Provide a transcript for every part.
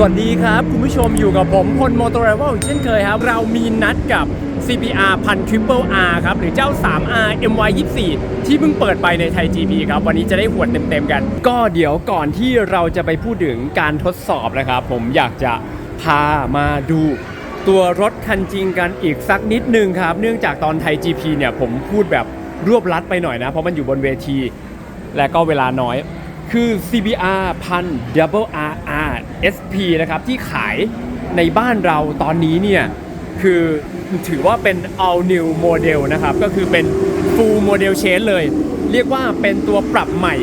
สวัสดีครับ คุณผู้ชมอยู่กับผมพลโมโตอร a เวลเช่นเคยครับ เรามีนัดกับ CBR พัน Triple R ครับ หรือเจ้า 3R MY 24 ที่เพิ่งเปิดไปในไทย GP ครับ วันนี้จะได้หวดเต็มๆกัน ก็เดี๋ยวก่อนที่เราจะไปพูดถึงการทดสอบนะครับ ผมอยากจะพามาดูตัวรถคันจริงกันอีกสักนิดนึงครับ เนื่องจากตอนไทย GP เนี่ยผมพูดแบบรวบลัดไปหน่อยนะ เพราะมันอยู่บนเวที และก็เวลาน้อย คือ CBR พัน Double RR SP นะครับ ที่ขายในบ้านเราตอนนี้เนี่ย คือถือว่าเป็น all new model นะครับ ก็คือเป็น full model change เลย เรียกว่าเป็นตัวปรับใหม่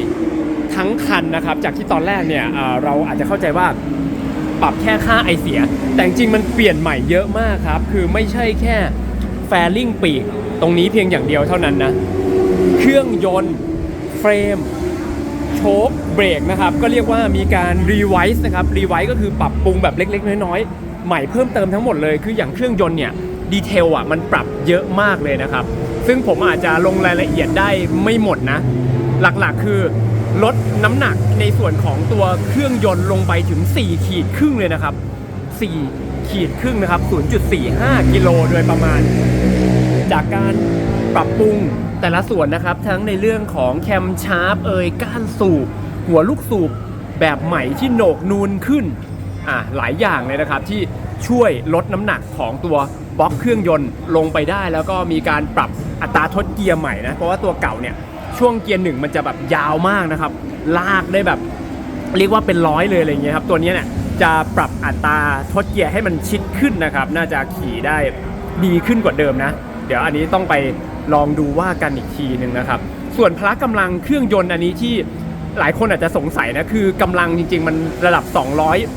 ทั้งคันนะครับ จากที่ตอนแรกเนี่ยเราอาจจะเข้าใจว่าปรับแค่ค่าไอเสีย แต่จริงมันเปลี่ยนใหม่เยอะมากครับ คือไม่ใช่แค่แฟลิงปีก ตรงนี้เพียงอย่างเดียวเท่านั้นนะ เครื่องยนต์เฟรม ชคเบรกนะครับ ก็เรียกว่ามีการรีไวซ์นะครับรีไวซ์ก็คือปรับปรุงแบบเล็ก ๆ น้อยๆ ใหม่เพิ่มเติมทั้งหมดเลย คืออย่างเครื่องยนต์เนี่ยดีเทลอะมันปรับเยอะมากเลยนะครับ ซึ่งผมอาจจะลงรายละเอียดได้ไม่หมดนะ หลักๆคือลดน้ำหนักในส่วนของตัวเครื่องยนต์ลงไปถึง 4 ขีดครึ่งเลยนะครับ 4 ขีดครึ่งนะครับ 0.45 กิโลโดยประมาณ จากการ ปรับปรุงแต่ละส่วนนะครับ ทั้งในเรื่องของแคมชาร์ปเอยก้านสูบ หัวลูกสูบแบบใหม่ที่โหนกนูนขึ้นอะหลายอย่างเลยนะครับที่ช่วยลดน้ำหนักของตัวบล็อกเครื่องยนต์ลงไปได้ แล้วก็มีการปรับอัตราทดเกียร์ใหม่นะเพราะว่าตัวเก่าเนี่ยช่วงเกียร์หนึ่งมันจะแบบยาวมากนะครับ ลากได้แบบเรียกว่าเป็นร้อยเลยอะไรเงี้ยครับตัวนี้เนี่ยจะปรับอัตราทดเกียร์ให้มันชิดขึ้นนะครับ น่าจะขี่ได้ดีขึ้นกว่าเดิมนะ เดี๋ยวอันนี้ต้องไป ลองดูว่ากันอีกทีหนึ่งนะครับ ส่วนพละกำลังเครื่องยนต์อันนี้ที่หลายคนอาจจะสงสัยนะคือกำลังจริง ๆ มันระดับ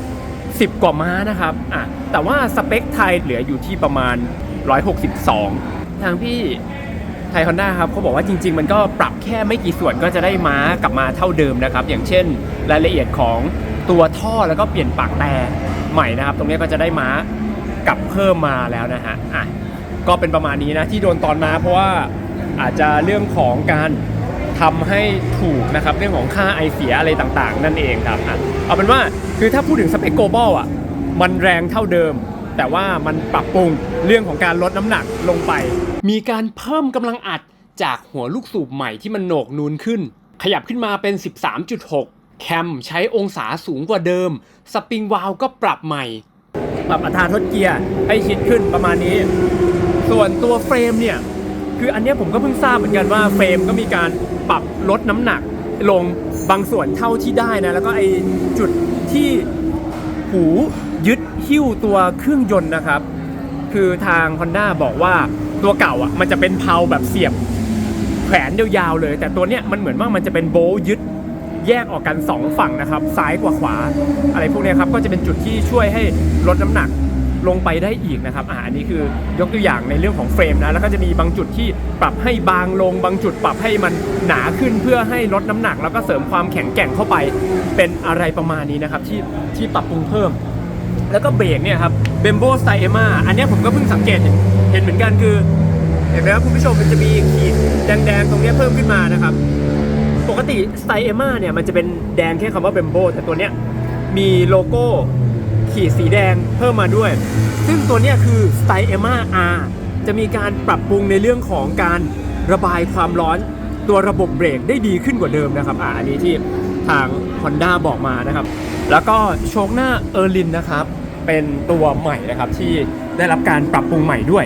210 กว่าม้านะครับอะแต่ว่าสเปคไทยเหลืออยู่ที่ประมาณ 162 ทางพี่ไทยฮอนด้าครับเขาบอกว่าจริง ๆ มันก็ปรับแค่ไม่กี่ส่วนก็จะได้ม้ากลับมาเท่าเดิมนะครับ อย่างเช่น รายละเอียดของตัวท่อแล้วก็เปลี่ยนปากแต่ใหม่นะครับ ตรงนี้ก็จะได้ม้ากลับเพิ่มมาแล้วนะฮะอะ ก็เป็นประมาณนี้นะที่โดนตอนมาเพราะว่าอาจจะเรื่องของการทำให้ถูกนะครับเรื่องของค่าไอเสียอะไรต่างๆ นั่นเองครับอะเอาเป็นว่าคือถ้าพูดถึงสเปคโกลบอลอะมันแรงเท่าเดิม แต่ว่ามันปรับปรุงเรื่องของการลดน้ำหนักลงไป มีการเพิ่มกำลังอัดจากหัวลูกสูบใหม่ที่มันโหนกนูนขึ้น ขยับขึ้นมาเป็น 13.6 แคมใช้องศาสูงกว่าเดิม สปริงวาลก็ปรับใหม่ ปรับอัตราทดเกียร์ให้ชิดขึ้นประมาณนี้ ส่วนตัวเฟรมเนี่ย คืออันนี้ผมก็เพิ่งทราบเหมือนกันว่าเฟรมก็มีการปรับลดน้ำหนักลงบางส่วนเท่าที่ได้นะ แล้วก็ไอจุดที่หูยึดหิ้วตัวเครื่องยนต์นะครับ คือทาง Honda บอกว่าตัวเก่าอะมันจะเป็นเพลาแบบเสียบแขวนยาวๆเลย แต่ตัวเนี้ยมันเหมือนว่ามันจะเป็นโบยึดแยกออกกัน 2 ฝั่งนะครับ ซ้ายกว่าขวา อะไรพวกนี้ครับ ก็จะเป็นจุดที่ช่วยให้ลดน้ำหนัก ลงไปได้อีกนะครับอ่าอันนี้คือยกตัวอย่างในเรื่องของเฟรมนะแล้วก็จะมีบางจุดที่ปรับให้บางลง บางจุดปรับให้มันหนาขึ้นเพื่อให้ลดน้ำหนัก แล้วก็เสริมความแข็งแกร่งเข้าไป เป็นอะไรประมาณนี้นะครับที่ที่ปรับปรุงเพิ่ม แล้วก็เบรกเนี่ยครับเบมโบสไตเอมาอันนี้ผมก็เพิ่งสังเกตเห็นเหมือนกันคือเห็นไหมครับคุณผู้ชมมันจะมีขีดแดงๆตรงนี้เพิ่มขึ้นมานะครับ ปกติสไตเอมาเนี่ยมันจะเป็นแดงแค่คำว่าเบมโบแต่ตัวเนี้ยมีโลโก้ ขีดสีแดงเพิ่มมาด้วย ซึ่งตัวนี้คือสไตเอมา R จะมีการปรับปรุงในเรื่องของการระบายความร้อนตัวระบบเบรกได้ดีขึ้นกว่าเดิมนะครับอ่าอันนี้ที่ทาง Honda บอกมานะครับ แล้วก็โชคหน้าเออร์ลินนะครับ เป็นตัวใหม่นะครับที่ได้รับการปรับปรุงใหม่ด้วย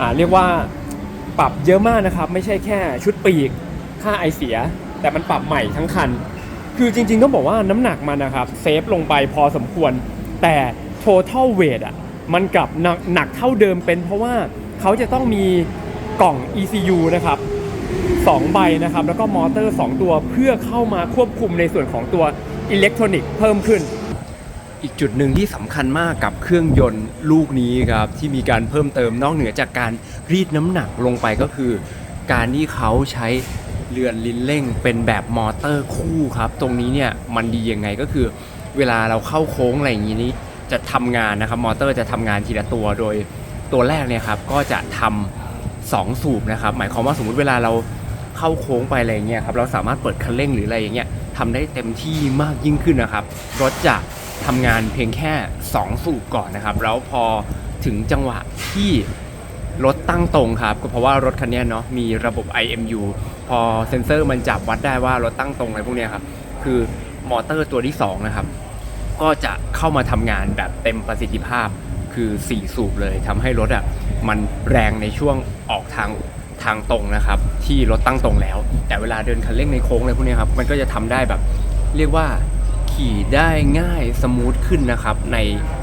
อ่าเรียกว่าปรับเยอะมากนะครับ ไม่ใช่แค่ชุดปีกค่าไอเสีย แต่มันปรับใหม่ทั้งคัน คือจริงๆต้องบอกว่าน้ำหนักมันนะครับเซฟลงไปพอสมควร แต่ total weight อะมันกลับหนักหนักเท่าเดิมเป็น เพราะว่าเขาจะต้องมีกล่อง ECU นะครับ2ใบนะครับแล้วก็มอเตอร์ 2 ตัวเพื่อเข้ามาควบคุมในส่วนของตัวอิเล็กทรอนิกส์เพิ่มขึ้น อีกจุดหนึ่งที่สำคัญมากกับเครื่องยนต์ลูกนี้ครับที่มีการเพิ่มเติมนอกเหนือจากการรีดน้ำหนักลงไปก็คือ การที่เขาใช้ เรือนลิ้นเร่งเป็นแบบมอเตอร์คู่ครับ ตรงนี้เนี่ยมันดียังไงก็คือเวลาเราเข้าโค้งอะไรอย่างนี้จะทำงานนะครับมอเตอร์จะทำงานทีละตัวโดยตัวแรกเนี่ยครับก็จะทำสองสูบนะครับ หมายความว่าสมมุติเวลาเราเข้าโค้งไปอะไรเงี้ยครับเราสามารถเปิดคันเร่งหรืออะไรอย่างเงี้ยทำได้เต็มที่มากยิ่งขึ้นนะครับ รถจะทำงานเพียงแค่ 2 สูบก่อนนะครับ แล้วพอถึงจังหวะที่ รถตั้งตรงครับก็เพราะว่ารถคันนี้เนาะมีระบบ IMU พอเซ็นเซอร์มันจับวัดได้ว่ารถตั้งตรงอะไรพวกนี้ครับคือมอเตอร์ตัวที่ 2 นะครับ ก็จะเข้ามาทำงานแบบเต็มประสิทธิภาพคือ 4 สูบเลยทำให้รถอะมันแรงในช่วงออกทางทางตรงนะครับ ที่รถตั้งตรงแล้ว แต่เวลาเดินคันเร่งในโค้งอะไรพวกนี้ครับมันก็จะทำได้แบบเรียกว่าขี่ได้ง่ายสมูทขึ้นนะครับ ใน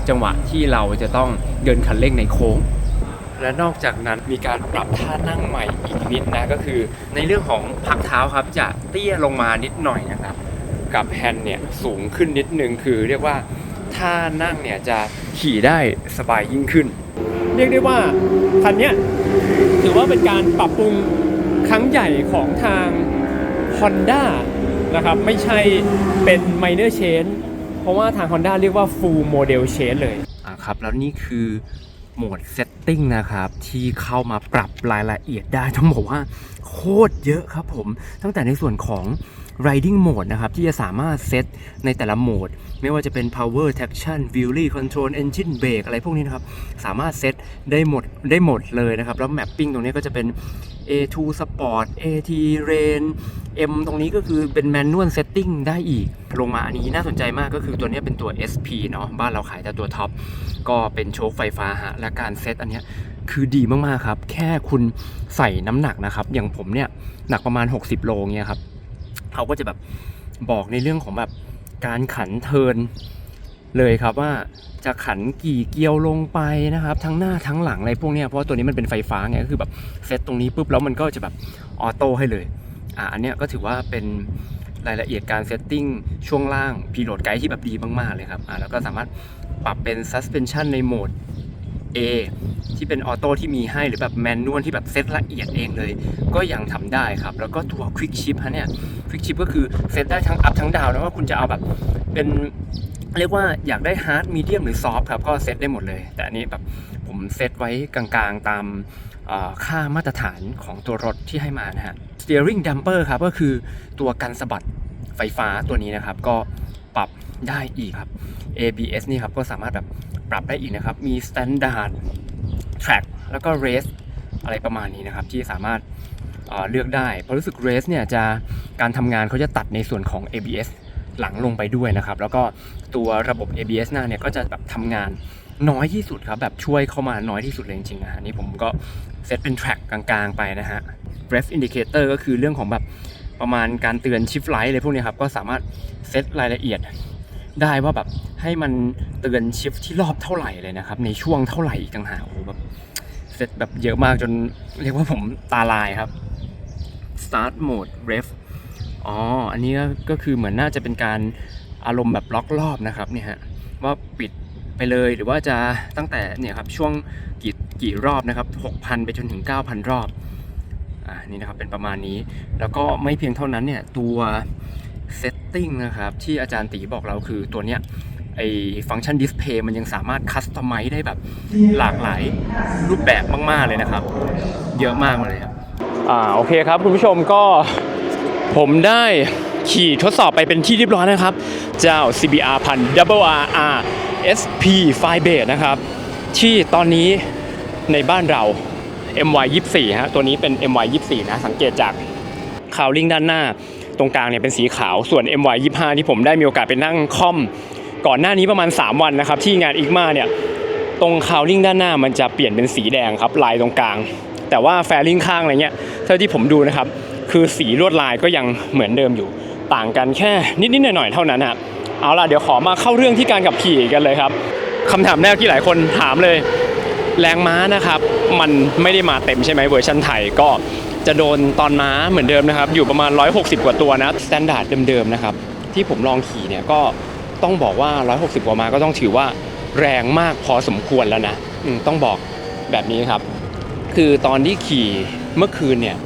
จังหวะที่เราจะต้องเดินคันเร่งในโค้ง และนอกจากนั้นมีการปรับท่านั่งใหม่อีกนิดนะก็คือ ในเรื่องของพักเท้าครับจะเตี้ยลงมานิดหน่อยนะครับกับแฮนด์เนี่ยสูงขึ้นนิดนึงคือเรียกว่าท่านั่งเนี่ยจะขี่ได้สบายยิ่งขึ้น เรียกได้ว่าคันนี้ถือว่าเป็นการปรับปรุงครั้งใหญ่ของทาง Honda นะครับไม่ใช่เป็น minor change เพราะว่าทาง Honda เรียกว่า full model change เลยอะครับแล้วนี่คือ โหมดเซตติ้งนะครับ ที่เข้ามาปรับรายละเอียดได้ต้องบอกว่า โคตรเยอะครับผม ตั้งแต่ในส่วนของ riding mode นะครับ ที่จะสามารถเซตในแต่ละโหมด ไม่ว่าจะเป็น power traction wheelie control engine brake อะไรพวกนี้นะครับ สามารถเซตได้หมดได้หมดเลยนะครับ แล้ว mapping ตรงนี้ก็จะเป็น A2 Sport AT Rain M ตรงนี้ก็คือเป็น manual setting ได้อีก ลงมาอันนี้น่าสนใจมากก็คือตัวนี้เป็นตัว SP เนาะบ้านเราขายแต่ตัวท็อปก็เป็นโชคไฟฟ้าฮะและการเซตอันเนี้ย คือดีมากๆครับ แค่คุณใส่น้ำหนักนะครับ อย่างผมเนี่ยหนักประมาณ 60 โลเงี้ยครับเขาก็จะแบบบอกในเรื่องของแบบการขันเทินเลยครับว่าจะขันกี่เกียวลงไปนะครับ ทั้งหน้าทั้งหลังอะไรพวกเนี้ยเพราะว่าตัวนี้มันเป็นไฟฟ้าไงก็คือแบบเซตตรงนี้ปุ๊บแล้วมันก็จะแบบออโต้ให้เลยอะอันเนี้ยก็ถือว่าเป็นรายละเอียดการเซตติ้งช่วงล่างพีโหลดไกด์ที่แบบดีมากๆเลยครับอะแล้วก็สามารถปรับเป็น suspension ในโหมด A ที่เป็นออโต้ที่มีให้หรือแบบแมนนวลที่แบบเซตละเอียดเองเลย ก็ยังทำได้ครับ แล้วก็ตัว Quick Shift ฮะเนี่ย Quick Shift ก็คือเซตได้ทั้ง up ทั้ง down นะว่าคุณจะเอาแบบเป็นเรียกว่าอยากได้ hard medium หรือ soft ครับ ก็เซตได้หมดเลย แต่อันนี้แบบผมเซตไว้กลางๆตามค่ามาตรฐานของตัวรถที่ให้มานะฮะ steering damper ครับ ก็คือตัวกันสะบัดไฟฟ้าตัวนี้นะครับ ก็ปรับได้อีกครับ ABS นี่ครับ ก็สามารถแบบ ปรับได้อีกนะครับ มี standard track แล้วก็ race อะไรประมาณนี้นะครับ ที่สามารถเเลือกได้ เพราะรู้สึก race เนี่ยจะการทำงานเขาจะตัดในส่วนของ ABS หลังลงไปด้วยนะครับ แล้วก็ตัวระบบ ABS หน้าเนี่ยก็จะแบบทำงานน้อยที่สุดครับ แบบช่วยเข้ามาน้อยที่สุดเลยจริงๆนะฮะนี่ผมก็เซตเป็น track กลางๆ ไปนะฮะ breath indicator ก็คือเรื่องของแบบประมาณการเตือน shift light อะไรพวกนี้ครับ ก็สามารถเซตรายละเอียด ได้ว่าแบบให้มันเตือนชิฟที่รอบเท่าไหร่เลยนะครับ ในช่วงเท่าไหร่อีกต่างหากโอ้โหแบบเซตแบบเยอะมากจนเรียกว่าผมตาลายครับ start mode ref อ๋อ อันนี้ก็ก็คือเหมือนน่าจะเป็นการอารมณ์แบบล็อกรอบนะครับเนี่ยฮะว่าปิดไปเลยหรือว่าจะตั้งแต่เนี่ยครับช่วงกี่กี่รอบนะครับ 6,000 ไปจนถึง 9,000 รอบอ่านี่นะครับเป็นประมาณนี้ แล้วก็ไม่เพียงเท่านั้นเนี่ยตัว setting นะครับ ที่อาจารย์ตีบอกเราคือตัวเนี้ยไอฟังก์ชันดิสเพย์มันยังสามารถคัสตอมไมซ์ได้แบบหลากหลายรูปแบบมากๆเลยนะครับ เยอะมากเลยครับ อ่าโอเคครับคุณผู้ชมก็ผมได้ขี่ทดสอบไปเป็นที่เรียบร้อยนะครับ เจ้า CBR พัน Double R R SP f i b a s นะครับ ที่ตอนนี้ในบ้านเรา MY 24 ฮะตัวนี้เป็น MY 24 นะ สังเกตจากคาวลิงด้านหน้า ตรงกลางเนี่ยเป็นสีขาวส่วน MY 25 ที่ผมได้มีโอกาสไปนั่งคอม ก่อนหน้านี้ประมาณ 3 วันนะครับ ที่งานอีกมาเนี่ยตรงคาวลิ่งด้านหน้ามันจะเปลี่ยนเป็นสีแดงครับลายตรงกลาง แต่ว่าแฟลิ่งข้างอะไรเงี้ยเท่าที่ผมดูนะครับ คือสีลวดลายก็ยังเหมือนเดิมอยู่ ต่างกันแค่นิดๆหน่อยๆเท่านั้นฮะเอาล่ะเดี๋ยวขอมาเข้าเรื่องที่การขับขี่กันเลยครับคำถามแรกที่หลายคนถามเลย แรงม้านะครับ มันไม่ได้มาเต็มใช่ไหมเวอร์ชันไทยก็ จะโดนตอนม้าเหมือนเดิมนะครับ อยู่ประมาณ 160 กว่าตัวนะสแตนดาร์ดเดิมๆนะครับ ที่ผมลองขี่เนี่ยก็ต้องบอกว่า 160 กว่าม้าก็ต้องถือว่าแรงมากพอสมควรแล้วนะต้องบอกแบบนี้ครับ คือตอนที่ขี่เมื่อคืนเนี่ย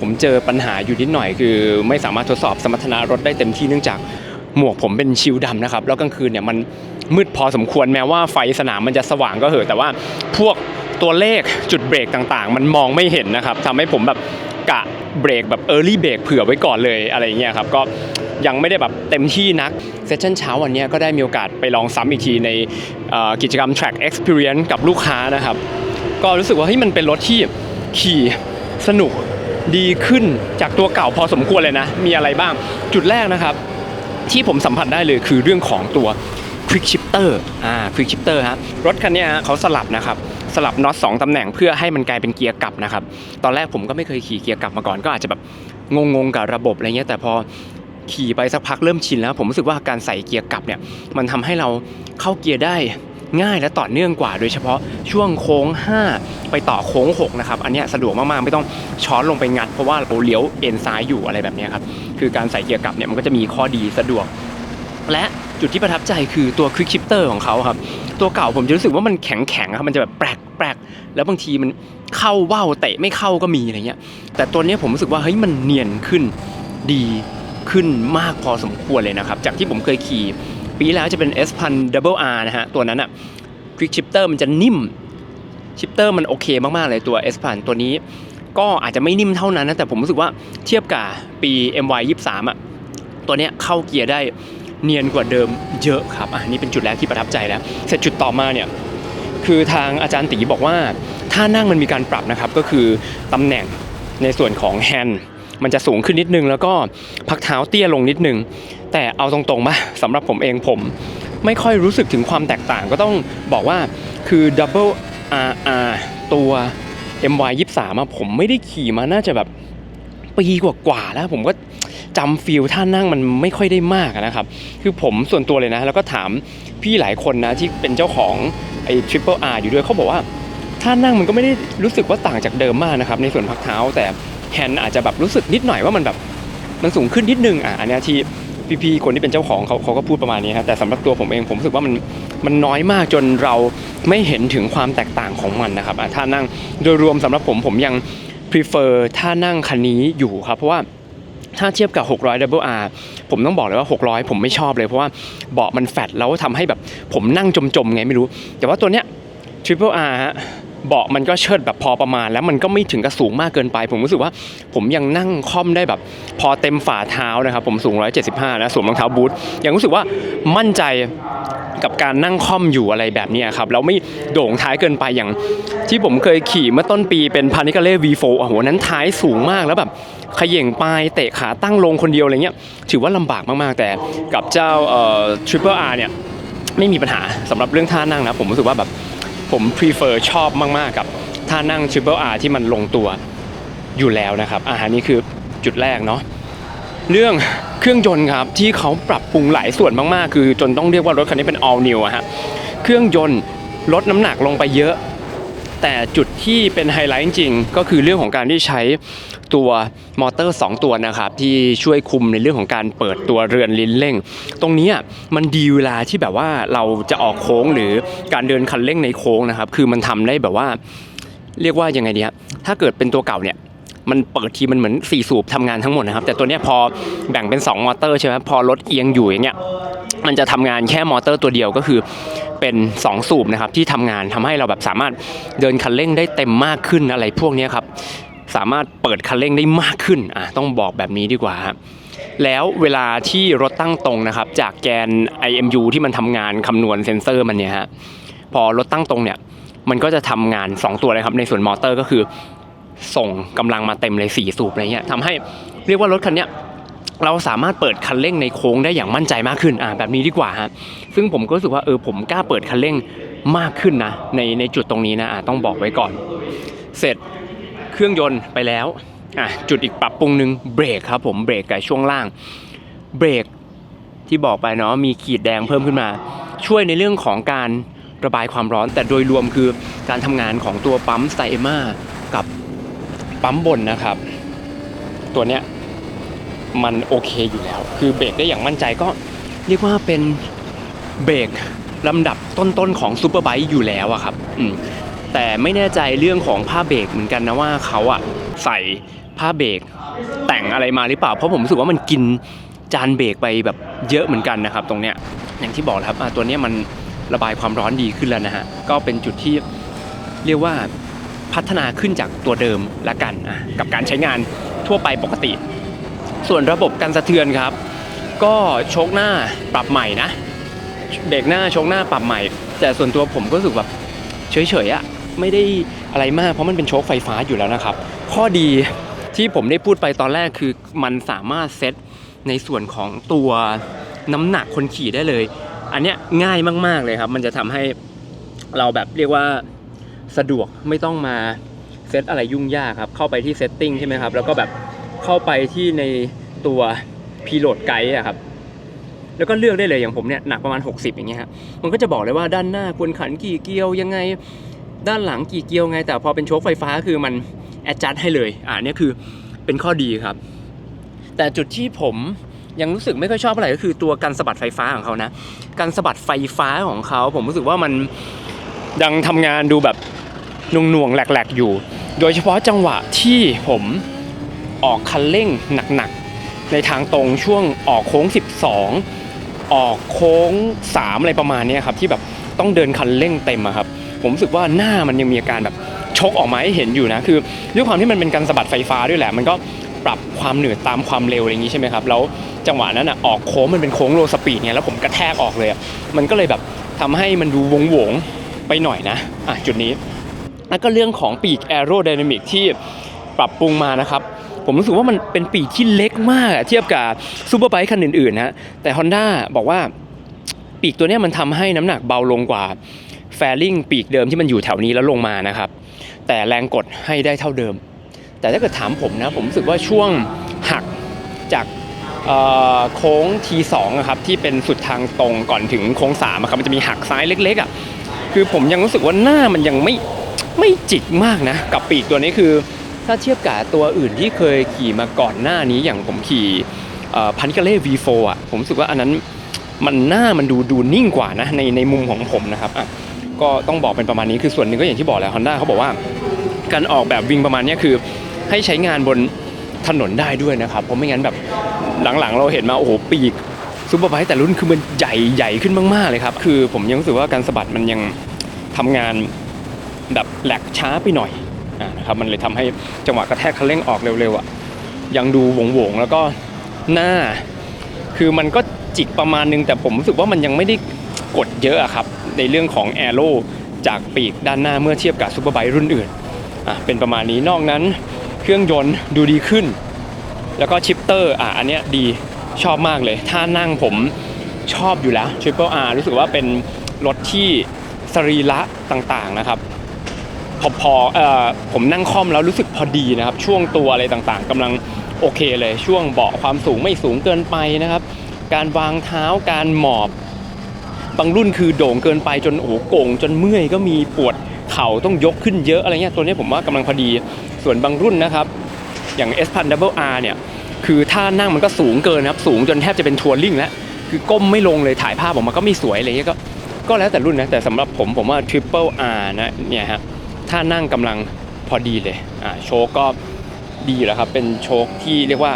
ผมเจอปัญหาอยู่นิดหน่อย คือไม่สามารถทดสอบสมรรถนะรถได้เต็มที่เนื่องจากหมวกผมเป็นชิลดำนะครับ แล้วกลางคืนเนี่ยมันมืดพอสมควรแม้ว่าไฟสนามมันจะสว่างก็เหอะแต่ว่าพวก ตัวเลขจุดเบรกต่างๆ มันมองไม่เห็นนะครับทำให้ผมแบบกะเบรกแบบ Early เบรกเผื่อไว้ก่อนเลยอะไรเงี้ยครับก็ยังไม่ได้แบบเต็มที่นักเซสชั่นเช้าวันนี้ก็ได้มีโอกาสไปลองซ้ำอีกทีในกิจกรรม Track Experience กับลูกค้านะครับ ก็รู้สึกว่าเฮ้ยมันเป็นรถที่ขี่สนุกดีขึ้นจากตัวเก่าพอสมควรเลยนะ มีอะไรบ้างจุดแรกนะครับ ที่ผมสัมผัสได้เลยคือเรื่องของตัว Quick Shifter อ่า Quick Shifter ฮะรถคันนี้ฮะเขาสลับนะครับสลับน็อตสองตำแหน่งเพื่อให้มันกลายเป็นเกียร์กลับนะครับตอนแรกผมก็ไม่เคยขี่เกียร์กลับมาก่อนก็อาจจะแบบงงๆกับระบบอะไรเงี้ยแต่พอขี่ไปสักพักเริ่มชินแล้ว ผมรู้สึกว่าการใส่เกียร์กลับเนี่ยมันทำให้เราเข้าเกียร์ได้ง่ายและต่อเนื่องกว่า โดยเฉพาะช่วงโค้ง 5 ไปต่อโค้ง 6 นะครับ อันนี้สะดวกมาก ๆ ไม่ต้องช้อนลงไปงัด เพราะว่าเราเลี้ยวเอ็นซ้ายอยู่อะไรแบบนี้ครับ คือการใส่เกียร์กลับเนี่ยมันก็จะมีข้อดีสะดวก และจุดที่ประทับใจคือตัว Quick Shifter ของเขาครับ ตัวเก่าผมจะรู้สึกว่ามันแข็งแข็งๆครับมันจะแบบแปลกแปลกแล้วบางทีมันเข้าว่าวเตะไม่เข้าก็มีอะไรเงี้ย แต่ตัวนี้ผมรู้สึกว่าเฮ้ยมันเนียนขึ้นดีขึ้นมากพอสมควรเลยนะครับ จากที่ผมเคยขี่ปีแล้วจะเป็น S พัน Double R นะฮะ ตัวนั้นอะ Quick Shifter มันจะนิ่มชิปเตอร์มันโอเคมากๆเลยตัว S พันตัวนี้ ก็อาจจะไม่นิ่มเท่านั้นนะแต่ผมรู้สึกว่าเทียบกับปี MY 23 อะตัวเนี้ยเข้าเกียร์ได้ เนียนกว่าเดิมเยอะครับอะนี่เป็นจุดแรกที่ประทับใจแล้ว เสร็จจุดต่อมาเนี่ยคือทางอาจารย์ตีบอกว่าถ้านั่งมันมีการปรับนะครับก็คือตำแหน่งในส่วนของแฮนด์มันจะสูงขึ้นนิดนึง แล้วก็พักเท้าเตี้ยลงนิดนึง แต่เอาตรงๆมาสำหรับผมเองผม ไม่ค่อยรู้สึกถึงความแตกต่างก็ต้องบอกว่าคือ Double RR ตัว MY 23อะผมไม่ได้ขี่มาน่าจะแบบ ปีกว่าๆแล้วผมก็จำฟีลท่านั่งมันไม่ค่อยได้มากนะครับ คือผมส่วนตัวเลยนะ แล้วก็ถามพี่หลายคนนะที่เป็นเจ้าของไอ้ Triple R อาร์อยู่ด้วยเขาบอกว่าท่านั่งมันก็ไม่ได้รู้สึกว่าต่างจากเดิมมากนะครับในส่วนพักเท้า แต่แฮนด์อาจจะแบบรู้สึกนิดหน่อยว่ามันแบบมันสูงขึ้นนิดนึงอะอันเนี้ยที่พี่ๆคนที่เป็นเจ้าของเขาเขาก็พูดประมาณนี้ครับแต่สำหรับตัวผมเองผมรู้สึกว่ามันมันน้อยมากจนเราไม่เห็นถึงความแตกต่างของมันนะครับท่านั่งโดยรวมสำหรับผมผมยัง prefer ท่านั่งคันนี้อยู่ครับ เพราะว่าถ้าเทียบกับ 600 Double R ผมต้องบอกเลยว่า 600 ผมไม่ชอบเลย เพราะว่าเบาะมันแฟตแล้วทำให้แบบผมนั่งจมๆไงไม่รู้ แต่ว่าตัวเนี้ย Triple R ฮะ เบาะมันก็เชิดแบบพอประมาณ แล้วมันก็ไม่ถึงกับสูงมากเกินไป ผมรู้สึกว่าผมยังนั่งค่อมได้แบบ พอเต็มฝ่าเท้านะครับ ผมสูง 175 นะสวมรองเท้าบูทยังรู้สึกว่ามั่นใจกับการนั่งค่อมอยู่อะไรแบบนี้ครับแล้วไม่โด่งท้ายเกินไปอย่าง ที่ผมเคยขี่เมื่อต้นปีเป็นพานิกาเล่ V4 โอ้โหนั้นท้ายสูงมากแล้วแบบเขย่งปลายเตะขาตั้งลงคนเดียวอะไรเงี้ยถือว่าลำบากมากๆแต่กับเจ้าเอ่อ Triple R เนี่ยไม่มีปัญหาสำหรับเรื่องท่านั่งนะผมรู้สึกว่าแบบ ผม prefer ชอบมาก ๆ กับท่านั่ง Triple R ที่มันลงตัวอยู่แล้วนะครับอาหารนี้คือจุดแรกเนาะเรื่องเครื่องยนต์ครับที่เขาปรับปรุงหลายส่วนมากๆ คือจนต้องเรียกว่ารถคันนี้เป็น all new อะฮะเครื่องยนต์ลดน้ำหนักลงไปเยอะ แต่จุดที่เป็นไฮไลท์จริงๆก็คือเรื่องของการที่ใช้ ตัวมอเตอร์ 2 ตัวนะครับที่ช่วยคุมในเรื่องของการเปิดตัวเรือนลิ้นเร่ง ตรงนี้มันดีเวลาที่แบบว่าเราจะออกโค้งหรือการเดินคันเร่งในโค้งนะครับคือมันทำได้แบบว่า เรียกว่ายังไงดีฮะถ้าเกิดเป็นตัวเก่าเนี่ยมันเปิดทีมันเหมือน4สูบทำงานทั้งหมดนะครับ แต่ตัวเนี้ยพอแบ่งเป็น 2 มอเตอร์ใช่ไหมพอรถเอียงอยู่อย่างเงี้ยมันจะทำงานแค่มอเตอร์ตัวเดียวก็คือเป็น2สูบนะครับที่ทำงานทำให้เราแบบสามารถเดินคันเร่งได้เต็มมากขึ้นอะไรพวกนี้ครับ สามารถเปิดคันเร่งได้มากขึ้นอะต้องบอกแบบนี้ดีกว่าครับแล้วเวลาที่รถตั้งตรงนะครับ จากแกน IMU ที่มันทำงานคำนวณเซนเซอร์มันเนี่ยฮะพอรถตั้งตรงเนี่ยมันก็จะทำงาน 2 ตัวเลยครับในส่วนมอเตอร์ก็คือ ส่งกำลังมาเต็มเลย4สูบอะไรเงี้ยทำให้เรียกว่ารถคันเนี้ยเราสามารถเปิดคันเร่งในโค้งได้อย่างมั่นใจมากขึ้นอ่าแบบนี้ดีกว่าฮะซึ่งผมก็รู้สึกว่าเออผมกล้าเปิดคันเร่งมากขึ้นนะในในจุดตรงนี้นะอ่าต้องบอกไว้ก่อน เสร็จ เครื่องยนต์ไปแล้วอะจุดอีกปรับปรุงหนึ่งเบรกครับผมเบรกกับช่วงล่างเบรกที่บอกไปเนาะมีขีดแดงเพิ่มขึ้นมา ช่วยในเรื่องของการระบายความร้อน แต่โดยรวมคือการทำงานของตัวปั๊มไซเอมากับปั๊มบนนะครับ ตัวเนี้ยมันโอเคอยู่แล้ว คือเบรกได้อย่างมั่นใจก็เรียกว่าเป็นเบรกลำดับต้นๆของซูเปอร์ไบค์อยู่แล้วอะครับ แต่ไม่แน่ใจเรื่องของผ้าเบรกเหมือนกันนะว่าเขาอะใส่ผ้าเบรกแต่งอะไรมาหรือเปล่า เพราะผมรู้สึกว่ามันกินจานเบรกไปแบบเยอะเหมือนกันนะครับตรงเนี้ยอย่างที่บอกครับตัวเนี้ยมันระบายความร้อนดีขึ้นแล้วนะฮะก็เป็นจุดที่เรียกว่าพัฒนาขึ้นจากตัวเดิมละกันกับการใช้งานทั่วไปปกติ ส่วนระบบการสะเทือนครับ ก็ชคหน้าปรับใหม่นะเบรกหน้าชคหน้าปรับใหม่ แต่ส่วนตัวผมก็รู้สึกแบบเฉยๆอะ ไม่ได้อะไรมาก เพราะมันเป็นโชคไฟฟ้าอยู่แล้วนะครับ ข้อดีที่ผมได้พูดไปตอนแรกคือมันสามารถเซตในส่วนของตัวน้ำหนักคนขี่ได้เลย อันเนี้ยง่ายมาก ๆเลยครับ มันจะทำให้เราแบบเรียกว่าสะดวกไม่ต้องมาเซตอะไรยุ่งยากครับ เข้าไปที่เซตติ้งใช่ไหมครับ แล้วก็แบบเข้าไปที่ในตัวพีโ a ดไกด์อะครับ แล้วก็เลือกได้เลยอย่างผมเนี่ยหนักประมาณ 60 อย่างเงี้ยครับมันก็จะบอกเลยว่าด้านหน้าควรขันกี่เกียวยังไง ด้านหลังกี่เกียวไง แต่พอเป็นโชคไฟฟ้าคือมันแอดจัดให้เลย อ่าเนี่ยคือเป็นข้อดีครับ แต่จุดที่ผมยังรู้สึกไม่ค่อยชอบเท่าไหร่ก็คือตัวการสะบัดไฟฟ้าของเขานะ การสะบัดไฟฟ้าของเขา ผมรู้สึกว่ามันยังทำงานดูแบบหน่วงๆแหลกๆอยู่ โดยเฉพาะจังหวะที่ผมออกคันเร่งหนักๆ ในทางตรงช่วงออกโค้ง 12 ออกโค้ง 3 อะไรประมาณนี้ครับ ที่แบบต้องเดินคันเร่งเต็มอะครับ ผมรู้สึกว่าหน้ามันยังมีอาการแบบชกออกมาให้เห็นอยู่นะคือด้วยความที่มันเป็นการสะบัดไฟฟ้าด้วยแหละ มันก็ปรับความเหนืดตามความเร็วอะไรอย่างนี้ใช่ไหมครับแล้วจังหวะนั้นอะออกโค้งมันเป็นโค้งโลสปีดเนี่ยแล้วผมกระแทกออกเลยมันก็เลยแบบทำให้มันดูวงวงๆไปหน่อยนะอะจุดนี้แล้วก็เรื่องของปีกแอโร d y นามิกที่ปรับปรุงมานะครับผมรู้สึกว่ามันเป็นปีกที่เล็กมากเทียบกับซูเปอร์ไบค์คันอื่นๆนะแต่ Honda บอกว่าปีกตัวนี้มันทำให้น้ำหนักเบาลงกว่า แฟลิงปีกเดิมที่มันอยู่แถวนี้แล้วลงมานะครับ แต่แรงกดให้ได้เท่าเดิม แต่ถ้าเกิดถามผมนะ ผมรู้สึกว่าช่วงหักจากเอ่อโค้ง T2 อะครับที่เป็นสุดทางตรงก่อนถึงโค้ง3อะครับมันจะมีหักซ้ายเล็กๆอะคือผมยังรู้สึกว่าหน้ามันยังไม่ไม่จิกมากนะ กับปีกตัวนี้คือ ถ้าเทียบกับตัวอื่นที่เคยขี่มาก่อนหน้านี้อย่างผมขี่พันกาเล่ V4 อะผมรู้สึกว่าอันนั้นมันหน้ามันดูดูนิ่งกว่านะในในมุมของผมนะครับอะ ก็ต้องบอกเป็นประมาณนี้คือส่วนหนึ่งก็อย่างที่บอกแหล้ว Honda เขาบอกว่า การออกแบบวิ่งประมาณนี้คือ ให้ใช้งานบนถนนได้ด้วยนะครับเพราะไม่งั้นแบบหลังๆ เราเห็นมาโอ้โหปีกซูเปอร์ไบค์แต่รุ่นคือมันใหญ่ใหญ่ขึ้นมากๆเลยครับ คือผมยังรู้สึกว่าการสะบัดมันยังทำงานแบบแหลกช้าไปหน่อยอ่านะครับมันเลยทำให้จังหวะกระแทกคันเร่งออกเร็วๆอะยังดูวงๆแล้วก็หน้า คือมันก็จิกประมาณนึงแต่ผมรู้สึกว่ามันยังไม่ได้กดเยอะอะครับ ในเรื่องของแอโร่จากปีกด้านหน้าเมื่อเทียบกับซูเปอร์ไบค์รุ่นอื่นอะเป็นประมาณนี้นอกนั้น เครื่องยนต์ดูดีขึ้น แล้วก็ชิปเตอร์อะอันเนี้ยดีชอบมากเลย ถ้านั่งผมชอบอยู่แล้ว Triple R รู้สึกว่าเป็นรถที่สรีระต่างๆนะครับพอพอเอ่อผมนั่งคล่อมแล้วรู้สึกพอดีนะครับ ช่วงตัวอะไรต่างๆกำลังโอเคเลย ช่วงเบาะความสูงไม่สูงเกินไปนะครับ การวางเท้าการหมอบ บางรุ่นคือโด่งเกินไปจนโอ้โก่งจนเมื่อยก็มีปวดเข่าต้องยกขึ้นเยอะอะไรเงี้ยตัวนี้ผมว่ากำลังพอดี ส่วนบางรุ่นนะครับ อย่าง S พัน WR เนี่ยคือถ้านั่งมันก็สูงเกินครับ สูงจนแทบจะเป็นทัวริงแล้ว คือก้มไม่ลงเลยถ่ายภาพออกมาก็ไม่สวยอะไรเงี้ยก็ก็แล้วแต่รุ่นนะแต่สำหรับผมผมว่า Triple R นะเนี่ยฮะถ้านั่งกำลังพอดีเลยอ่าโชคก็ดีแล้วครับเป็นโชคที่เรียกว่า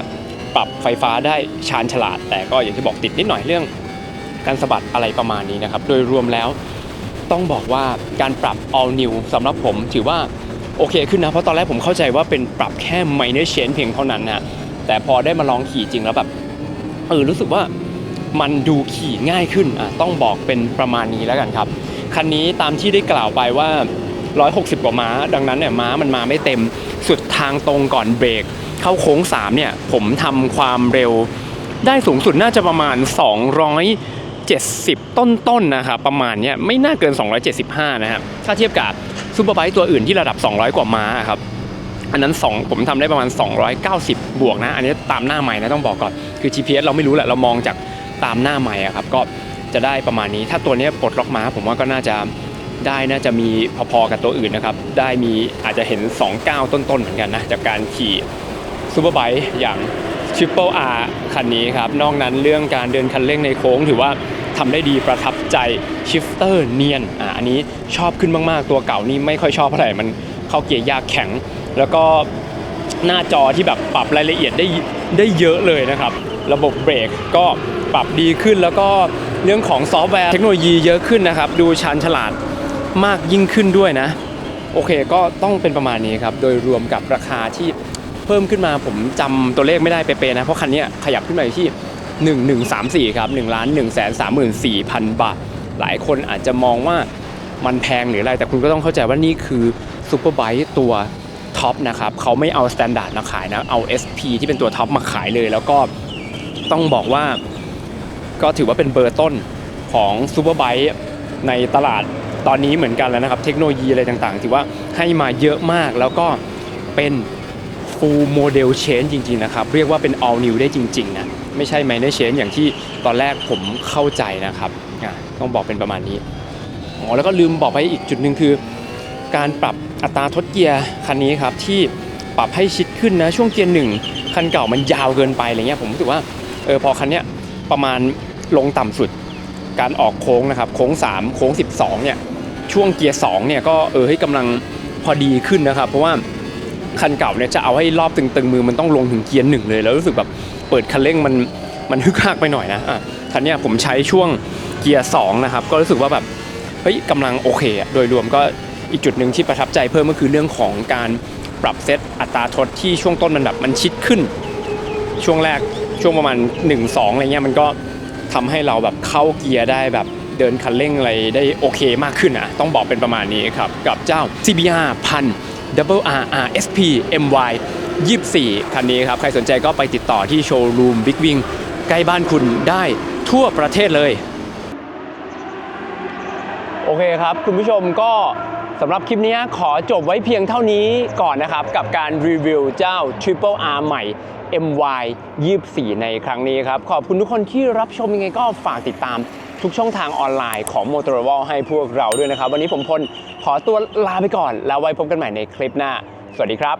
ปรับไฟฟ้าได้ชาญฉลาด แต่ก็อย่างที่บอกติดนิดหน่อยเรื่อง การสะบัดอะไรประมาณนี้นะครับ โดยรวมแล้วต้องบอกว่าการปรับ all new สำหรับผมถือว่าโอเคขึ้นนะ เพราะตอนแรกผมเข้าใจว่าเป็นปรับแค่ minor change เพียงเท่านั้นนะแต่พอได้มาลองขี่จริงแล้วแบบเออรู้สึกว่ามันดูขี่ง่ายขึ้นอะต้องบอกเป็นประมาณนี้แล้วกันครับ คันนี้ตามที่ได้กล่าวไปว่า 160 กว่าม้า ดังนั้นเนี่ยม้ามันมาไม่เต็มสุดทางตรงก่อนเบรก เข้าโค้ง 3 เนี่ย ผมทำความเร็วได้สูงสุดน่าจะประมาณ 270 ต้นๆนนะครับประมาณเนี้ยไม่น่าเกิน 275 นะครับถ้าเทียบกับซูเปอร์ไบค์ตัวอื่นที่ระดับ 200 กว่าม้าครับอันนั้น 2 ผมทำได้ประมาณ 290 บวกนะ อันนี้ตามหน้าใหม่นะต้องบอกก่อน คือ GPS เราไม่รู้แหละเรามองจากตามหน้าใหม่อะครับก็จะได้ประมาณนี้ ถ้าตัวนี้ปลดล็อกม้าผมว่าก็น่าจะได้น่าจะมีพอๆกับตัวอื่นนะครับ ได้มีอาจจะเห็น 29 ต้นๆเหมือนกันนะจากการขี่ซูเปอร์ไบค์อย่าง Triple R คันนี้ครับ นอกนั้นเรื่องการเดินคันเร่งในโค้งถือว่า ทำได้ดีประทับใจชิฟเตอร์เนียนอะอันนี้ชอบขึ้นมากๆ ตัวเก่านี่ไม่ค่อยชอบเท่าไหร่มันเข้าเกียร์ยากแข็ง แล้วก็หน้าจอที่แบบปรับรายละเอียดได้ได้เยอะเลยนะครับ ระบบเบรกก็ปรับดีขึ้นแล้วก็เรื่องของซอฟต์แวร์เทคโนโลยีเยอะขึ้นนะครับ ดูชาญฉลาดมากยิ่งขึ้นด้วยนะ โอเคก็ต้องเป็นประมาณนี้ครับ โดยรวมกับราคาที่เพิ่มขึ้นมาผมจำตัวเลขไม่ได้เป๊ะๆนะ เพราะคันนี้ขยับขึ้นมาอยู่ที่ 1134ครับ1ล้าน1 3 4 0 0 0 บาท หลายคนอาจจะมองว่ามันแพงหรืออะไร แต่คุณก็ต้องเข้าใจว่านี่คือซูเปอร์ไบค์ตัวท็อปนะครับเขาไม่เอาสแตนดาร์ดมาขายนะ เอา SP ที่เป็นตัวท็อปมาขายเลย แล้วก็ต้องบอกว่าก็ถือว่าเป็นเบอร์ต้นของซูเปอร์ไบค์ในตลาดตอนนี้เหมือนกันแล้วนะครับ เทคโนโลยีอะไรต่างๆ ถือว่าให้มาเยอะมากแล้วก็เป็น full model change จริงๆนะครับ เรียกว่าเป็น all new ได้จริงๆนะ ไม่ใช่ minor change อย่างที่ตอนแรกผมเข้าใจนะครับอะต้องบอกเป็นประมาณนี้อ๋อแล้วก็ลืมบอกไปอีกจุดหนึ่งคือ การปรับอัตราทดเกียร์คันนี้ครับที่ปรับให้ชิดขึ้นนะช่วงเกียร์หนึ่งคันเก่ามันยาวเกินไปอะไรเงี้ยผมรู้สึกว่าเออพอคันเนี้ยประมาณลงต่ำสุด การออกโค้งนะครับโค้ง 3 โค้ง 12เนี่ยช่วงเกียร์2เนี่ยก็เออให้กำลังพอดีขึ้นนะครับ เพราะว่า คันเก่าเนี่ยจะเอาให้รอบตึงๆมือมันต้องลงถึงเกียร์หนึ่งเลย แล้วรู้สึกแบบเปิดคันเร่งมันมันฮึกฮักไปหน่อยนะอะคันเนี้ยผมใช้ช่วงเกียร์สองนะครับก็รู้สึกว่าแบบเฮ้ยกำลังโอเคโดยรวมก็อีกจุดหนึ่งที่ประทับใจเพิ่มก็คือเรื่องของการปรับเซตอัตราทดที่ช่วงต้นมันแบบมันชิดขึ้น ช่วงแรกช่วงประมาณ 1 2อะไรเงี้ยมันก็ทำให้เราแบบเข้าเกียร์ได้แบบเดินคันเร่งอะไรได้โอเคมากขึ้นอะต้องบอกเป็นประมาณนี้ครับ กับเจ้า CBR 1000 WRRSP MY 24 คันนี้ครับ ใครสนใจก็ไปติดต่อที่โชว์รูมบิ๊กวิงใกล้บ้านคุณได้ทั่วประเทศเลย โอเคครับ คุณผู้ชมก็สำหรับคลิปนี้ขอจบไว้เพียงเท่านี้ก่อนนะครับ กับการรีวิวเจ้า Triple R ใหม่ MY 24 ในครั้งนี้ครับ ขอบคุณทุกคนที่รับชมยังไงก็ฝากติดตามทุกช่องทางออนไลน์ของ m o t o r o l ให้พวกเราด้วยนะครับ วันนี้ผมพล ขอตัวลาไปก่อน แล้วไว้พบกันใหม่ในคลิปหน้า สวัสดีครับ